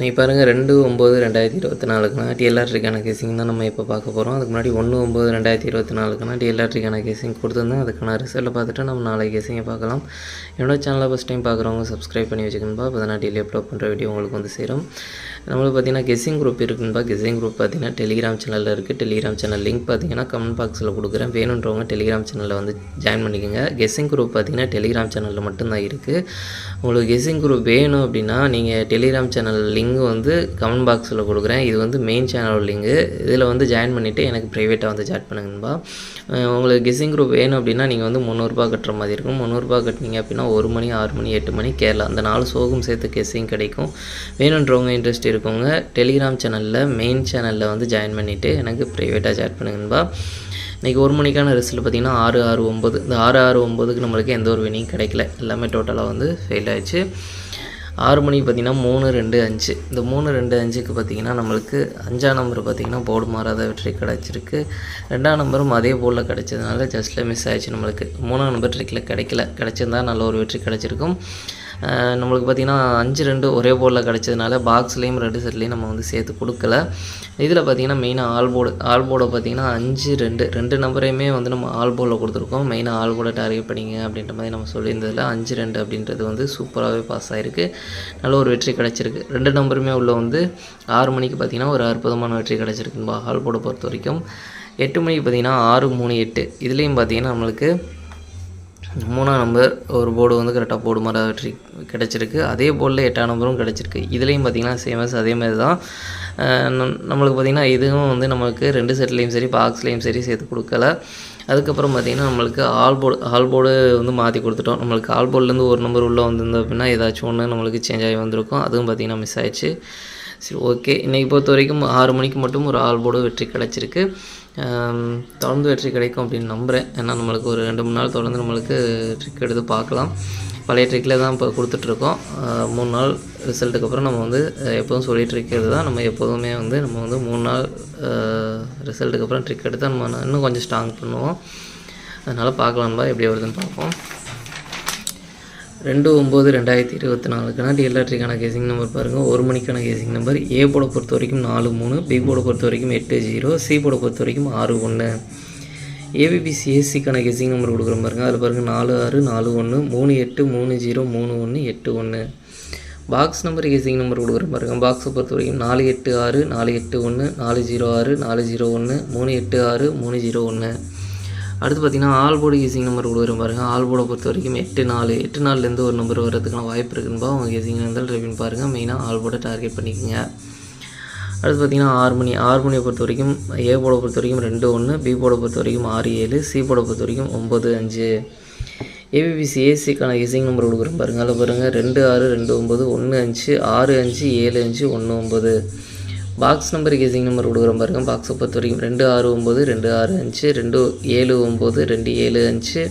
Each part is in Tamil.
நீ பாருங்கள் ரெண்டு ஒம்பது ரெண்டாயிரத்தி இருபத்தி நாலுக்குனா டிஎல்ஆர்டிக்கான கேசிங் தான் நம்ம இப்போ பார்க்க போகிறோம் அதுக்கு முன்னாடி ஒன்று ஒம்பது ரெண்டாயிரத்தி இருபத்தி நாலுக்குனா டிஎல்ஆர்டிக்கான கேசிங் கொடுத்துருந்தேன். அதுக்கான ரிசல்ட்டை பார்த்துட்டு நம்ம நாளைக்கு கேசிங்கை பார்க்கலாம். என்னோட சேனலை ஃபஸ்ட் டைம் பார்க்குறவங்க சப்ஸ்கிரைப் பண்ணி வச்சுக்கணும்பா. அப்போ தான் நான் டெய்லி அப்லோட் பண்ணுற வீடியோ உங்களுக்கு வந்து சேரும். நம்மளுக்கு பார்த்தீங்கன்னா கெஸ்ஸிங் குரூப் இருக்குன்பா கெஸ்ஸிங் குரூப் பார்த்தீங்கன்னா டெலிகிராம் சேனலில் இருக்குது டெலிகிராம் சேனல் லிங்க் பார்த்தீங்கன்னா கமெண்ட் பாக்ஸில் கொடுக்குறேன். வேணுன்றவங்க டெலிகிராம் சேனலில் வந்து ஜாயின் பண்ணிக்கோங்க. கெஸ்ஸிங் குரூப் பார்த்தீங்கன்னா டெலிகிராம் சேனலில் மட்டும்தான் இருக்குது உங்களுக்கு கெஸ்ஸிங் குரூப் வேணும் அப்படின்னா நீங்கள் டெலிகிராம் சேனல் லிங்க் வந்து கமெண்ட் பாக்ஸில் கொடுக்குறேன். இது வந்து மெயின் சேனல் லிங்கு. இதில் வந்து ஜாயின் பண்ணிவிட்டு எனக்கு ப்ரைவேட்டாக வந்து ஜாயின் பண்ணுங்கன்பா உங்களுக்கு கெஸ்ஸிங் குரூப் வேணும் அப்படின்னா நீங்கள் வந்து முந்நூறுரூபா கட்டுற மாதிரி இருக்கும். முந்நூறுரூபா கட்டினீங்க அப்படின்னா ஒரு மணி ஆறு மணி எட்டு மணி கேரளா. அந்த நாலு சோகம் சேர்த்து கெஸ்ஸிங் கிடைக்கும். வேணுன்றவங்க இன்ட்ரெஸ்ட் இருக்கவங்க டெலிகிராம் சேனலில் மெயின் சேனலில் வந்து ஜாயின் பண்ணிவிட்டு எனக்கு ப்ரைவேட்டாக சேட் பண்ணுங்கன்பா இன்றைக்கி ஒரு மணிக்கான ரிசல்ட் பார்த்திங்கன்னா ஆறு ஆறு ஒம்பது இந்த ஆறு ஆறு ஒம்பதுக்கு நம்மளுக்கு எந்த ஒரு வினியும் கிடைக்கல. எல்லாமே டோட்டலாக வந்து ஃபெயில் ஆயிடுச்சு. ஆறு மணிக்கு பார்த்திங்கன்னா மூணு ரெண்டு அஞ்சு. இந்த மூணு ரெண்டு அஞ்சுக்கு பார்த்திங்கன்னா நம்மளுக்கு அஞ்சாம் நம்பர் பார்த்திங்கன்னா போர்டு மாறாத வெற்றி கிடச்சிருக்கு. ரெண்டாம் நம்பரும் அதே போர்டில் கிடச்சதுனால ஜஸ்ட்டில் மிஸ் ஆயிடுச்சு நம்மளுக்கு. மூணாம் நம்பர் ட்ரிக்கில் கிடைக்கல. கிடச்சிருந்தா நல்ல ஒரு வெற்றி கிடச்சிருக்கும். நம்மளுக்கு பார்த்திங்கன்னா அஞ்சு ரெண்டு ஒரே போர்டில் கிடச்சதுனால பாக்ஸ்லேயும் ரெண்டு செட்லேயும் நம்ம வந்து சேர்த்து கொடுக்கல. இதில் பார்த்திங்கன்னா மெயினாக ஆல் போர்டு ஆல் போர்டை பார்த்திங்கன்னா அஞ்சு ரெண்டு ரெண்டு நம்பரையுமே வந்து நம்ம ஆல் போர்டில் கொடுத்துருக்கோம். மெயினாக ஆல் போர்டை டார்கெட் பண்ணிங்க அப்படின்ற மாதிரி நம்ம சொல்லியிருந்ததில் அஞ்சு ரெண்டு அப்படின்றது வந்து சூப்பராகவே பாஸ் ஆகிருக்கு நல்ல ஒரு வெற்றி கிடச்சிருக்கு. ரெண்டு நம்பருமே உள்ள வந்து ஆறு மணிக்கு பார்த்திங்கன்னா ஒரு அற்புதமான வெற்றி கிடச்சிருக்குன்பா ஆல் போர்டை பொறுத்த வரைக்கும் எட்டு மணிக்கு பார்த்திங்கன்னா ஆறு மூணு எட்டு. இதுலேயும் பார்த்திங்கன்னா நம்மளுக்கு மூணாம் நம்பர் ஒரு போர்டு வந்து கரெக்டாக போர்டு மாதிரி கிடச்சிருக்கு. அதே போர்டில் எட்டாம் நம்பரும் கிடச்சிருக்கு. இதுலேயும் பார்த்திங்கன்னா சேமஸ் அதே மாதிரி தான். நம்- நம்மளுக்கு பார்த்திங்கன்னா இதுவும் வந்து நமக்கு ரெண்டு செட்லேயும் சரி பாக்ஸ்லேயும் சரி சேர்த்து கொடுக்கல. அதுக்கப்புறம் பார்த்திங்கன்னா நம்மளுக்கு ஆல் போர்டு ஆல் போர்டு வந்து மாற்றி கொடுத்துட்டோம். நம்மளுக்கு ஆல் போர்ட்லேருந்து ஒரு நம்பர் உள்ளே வந்திருந்தோம் அப்படின்னா ஏதாச்சும் ஒன்று நம்மளுக்கு சேஞ்ச் ஆகி வந்திருக்கும். அதுவும் பார்த்திங்கன்னா மிஸ் ஆயிடுச்சு. சரி ஓகே இன்றைக்கி பொறுத்த வரைக்கும் ஆறு மணிக்கு மட்டும் ஒரு ஆல் போர்டு வெற்றி கிடச்சிருக்கு. தொடர்ந்து வெற்றி கிடைக்கும் அப்படின்னு நம்புகிறேன் ஏன்னா நம்மளுக்கு ஒரு ரெண்டு மூணு நாள் தொடர்ந்து நம்மளுக்கு ட்ரிக் எடுத்து பார்க்கலாம். பழைய ட்ரிக்கில் தான் இப்போ கொடுத்துட்ருக்கோம். மூணு நாள் ரிசல்ட்டுக்கு அப்புறம் நம்ம வந்து எப்போதும் சொல்லிட்டு இருக்கிறது தான். நம்ம எப்போதுமே வந்து நம்ம வந்து மூணு நாள் ரிசல்ட்டுக்கு அப்புறம் ட்ரிக் எடுத்து நம்ம இன்னும் கொஞ்சம் ஸ்ட்ராங் பண்ணுவோம். அதனால் பார்க்கலாம்பா எப்படி வருதுன்னு பார்ப்போம். ரெண்டு ஒம்பது ரெண்டாயிரத்தி இருபத்தி நாலுக்கான டிஎல்ஆர்டிக்கான கேசிங் நம்பர் பாருங்கள் ஒரு மணிக்கான கேசிங் நம்பர் ஏ போட பொறுத்த வரைக்கும் நாலு மூணு பி போட பொறுத்த வரைக்கும் எட்டு ஜீரோ சி போட பொறுத்த வரைக்கும் ஆறு ஒன்று ஏபிபிசி ஏசிக்கான நம்பர் கொடுக்குறோம் பாருங்கள் அதில் பாருங்கள் நாலு ஆறு நாலு ஒன்று மூணு எட்டு மூணு ஜீரோ மூணு ஒன்று எட்டு ஒன்று பாக்ஸ் நம்பர் கேசிங் நம்பர் கொடுக்குற பாருங்கள் பாக்ஸை பொறுத்த வரைக்கும் நாலு எட்டு ஆறு நாலு எட்டு ஒன்று நாலு ஜீரோ ஆறு நாலு ஜீரோ ஒன்று மூணு எட்டு ஆறு மூணு ஜீரோ ஒன்று அடுத்து பார்த்தீங்கன்னா ஆல் போர்டு நம்பர் கொடுக்குறோம் பாருங்கள் ஆல் போர்டை பொறுத்த வரைக்கும் எட்டு நாலு எட்டு நாலுலேருந்து ஒரு நம்பர் வர்றதுக்கான வாய்ப்பு இருக்குன்பா உங்கள் கேசிங் இருந்தால் ட்ரைவின் பாருங்கள் மெயினாக ஆல் போர்டை டார்கெட் பண்ணிக்கோங்க. அடுத்து பார்த்தீங்கன்னா ஆறு மணி ஆறு மணியை பொறுத்த வரைக்கும் ஏ போட பொறுத்த வரைக்கும் ரெண்டு ஒன்று பி போட பொறுத்த வரைக்கும் ஆறு ஏழு சி போட பொறுத்த வரைக்கும் ஒம்பது அஞ்சு. ஏபிபிசி ஏசிக்கான இசிங் நம்பர் கொடுக்குறோம் பாருங்கள் அதில் பாருங்கள் ரெண்டு ஆறு ரெண்டு ஒம்பது ஒன்று அஞ்சு ஆறு அஞ்சு ஏழு அஞ்சு ஒன்று ஒம்பது பாக்ஸ் நம்பர் கேசிங் நம்பர் கொடுக்குறோம் பாருங்கள் பாக்ஸை பொறுத்த வரைக்கும் ரெண்டு ஆறு ஒம்பது ரெண்டு ஆறு அஞ்சு ரெண்டு ஏழு ஒம்பது ரெண்டு ஏழு அஞ்சு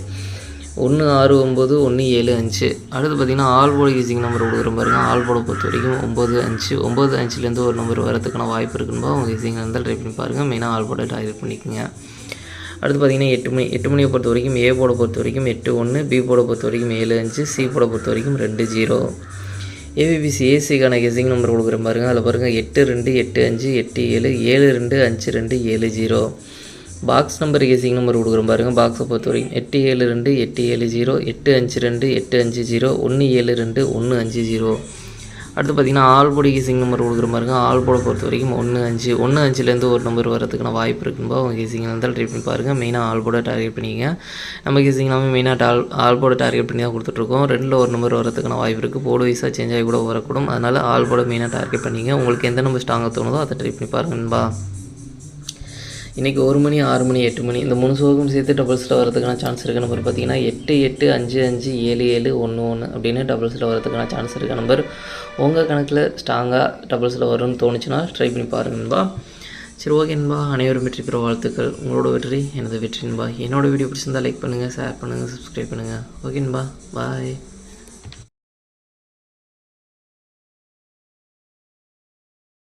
ஒன்று ஆறு ஒம்பது ஒன்று ஏழு அஞ்சு. அடுத்து பார்த்தீங்கன்னா ஆல் போர்டு நம்பர் கொடுக்குறோம் பாருங்கள் ஆல் போர்டை பொறுத்த வரைக்கும் ஒம்பது அஞ்சு ஒம்பது அஞ்சுலேருந்து ஒரு நம்பர் வரதுக்கான வாய்ப்பு இருக்குன்னு உங்கள் கெஸிங் இருந்தால் ட்ரை பண்ணி பாருங்கள் மெயினாக ஆல் போர்டை டார்கெட் பண்ணிக்கோங்க. அடுத்து பார்த்தீங்கன்னா எட்டு மணி எட்டு மணியை பொறுத்த வரைக்கும் ஏ போட பொறுத்த வரைக்கும் எட்டு ஒன்று பி போட பொறுத்த வரைக்கும் ஏழு அஞ்சு சி போட பொறுத்த வரைக்கும் ரெண்டு ஜீரோ. ஏபிபிசி ஏசிக்கான கெஸிங் நம்பர் கொடுக்குறேன் பாருங்கள் அதில் பாருங்கள் எட்டு ரெண்டு எட்டு அஞ்சு எட்டு ஏழு ஏழு ரெண்டு அஞ்சு ரெண்டு ஏழு zero. Box number guessing number கொடுக்குற பாருங்கள் பாக்ஸை பொறுத்த வரைக்கும் எட்டு ஏழு ரெண்டு எட்டு ஏழு ஜீரோ எட்டு அஞ்சு ரெண்டு எட்டு அஞ்சு ஜீரோ ஒன்று ஏழு ரெண்டு ஒன்று அஞ்சு ஜீரோ. அடுத்து பார்த்தீங்கன்னா ஆல் போடி கீசிங் நம்பர் கொடுக்குற பாருங்க ஆல் போட பொறுத்த வரைக்கும் ஒன்று அஞ்சு ஒன்று அஞ்சுலேருந்து ஒரு நம்பர் வரதுக்கான வாய்ப்பு இருக்குன்பா உங்கள் கீசிங் இருந்தால் ட்ரை பண்ணி பாருங்கள் மெயினாக ஆல்போட டார்கெட் பண்ணிங்க நம்ம கீசிங் எல்லாமே மெயினாக டால் ஆல்போட டார்கெட் பண்ணி தான் கொடுத்துட்ருக்கோம். ரெண்டில் ஒரு நம்பர் வரதுக்கான வாய்ப்பு இருக்குது போர்டு வைஸாக சேஞ்ச் ஆகி கூட வரக்கூடும். அதனால் ஆல்போட மெயினாக டார்கெட் பண்ணிங்க உங்களுக்கு எந்த நம்பர் ஸ்ட்ராங்காக தோணுதோ அதை ட்ரை பண்ணி பாருங்கன்பா இன்றைக்கி ஒரு மணி ஆறு மணி எட்டு மணி இந்த மூணு சோகம் சேர்த்து டபுள்ஸில் வரதுக்கான சான்ஸ் இருக்க நம்பர் பார்த்தீங்கன்னா எட்டு எட்டு அஞ்சு அஞ்சு ஏழு ஏழு ஒன்று ஒன்று அப்படின்னு டபுள்ஸில் வரதுக்கான சான்ஸ் இருக்க. நம்பர் உங்கள் கணக்கில் ஸ்ட்ராங்காக டபுள்ஸில் வரும்னு தோணுச்சுன்னா ட்ரை பண்ணி பாருங்கன்பா சரி ஓகேன்பா அனைவரும் வெற்றி பெற வாழ்த்துக்கள். உங்களோட வெற்றி எனது வெற்றின்பா என்னோடய வீடியோ பிடிச்சிருந்தா லைக் பண்ணுங்கள் ஷேர் பண்ணுங்கள் சப்ஸ்கிரைப் பண்ணுங்கள் ஓகேன்பா பாய்